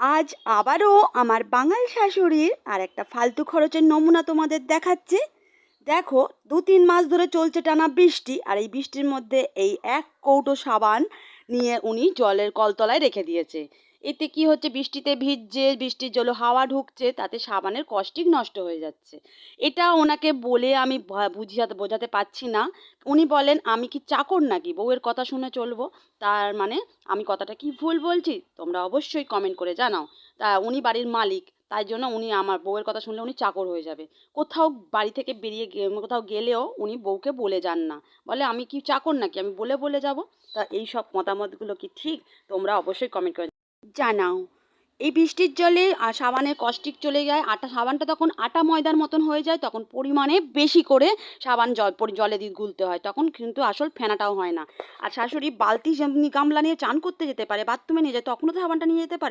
আজ আবারও আমার বাঙাল শাশুড়ির আর একটা ফালতু খরচের নমুনা তোমাদের দেখাচ্ছে। দেখো দু তিন মাস ধরে চলছে টানা বৃষ্টি আর এই বৃষ্টির মধ্যে এই এক কৌটো সাবান নিয়ে উনি জলের কলতলায় রেখে দিয়েছে। এতে কি হচ্ছে? বৃষ্টিতে ভিজছে, বৃষ্টির জলে হাওয়া ঢুকছে, তাতে সাবানের কস্টিক নষ্ট হয়ে যাচ্ছে। এটা ওনাকে বলে আমি বুঝিয়াতে বোঝাতে পারছি না। উনি বলেন, আমি কি চাকর নাকি? বউয়ের কথা শুনে চলবো। তার মানে আমি কথাটা কি ভুল বলছি? তোমরা অবশ্যই কমেন্ট করে জানাও। তা উনি বাড়ির মালিক, তাই জন্য উনি আমার বউয়ের কথা শুনলে উনি চাকর হয়ে যাবে। কোথাও বাড়ি থেকে বেরিয়ে কোথাও গেলেও উনি বউকে বলে যান না। বলে, আমি কি চাকর নাকি? আমি বলে বলে যাব? তা এই সব মতামতগুলো কি ঠিক? তোমরা অবশ্যই কমেন্ট করে জানাও। এই বৃষ্টির জলে আর সাবানের কষ্টিক চলে যায়। আটা, সাবানটা তখন আটা ময়দার মতন হয়ে যায়, তখন পরিমাণে বেশি করে সাবান জল জলে দিয়ে গুলতে হয়। তখন কিন্তু আসল ফেনাটাও হয় না। আর শাশুড়ি বালতি গামলা নিয়ে চান করতে যেতে পারে, বাথরুমে নিয়ে যায়, তখনও তো সাবানটা নিয়ে যেতে পারে।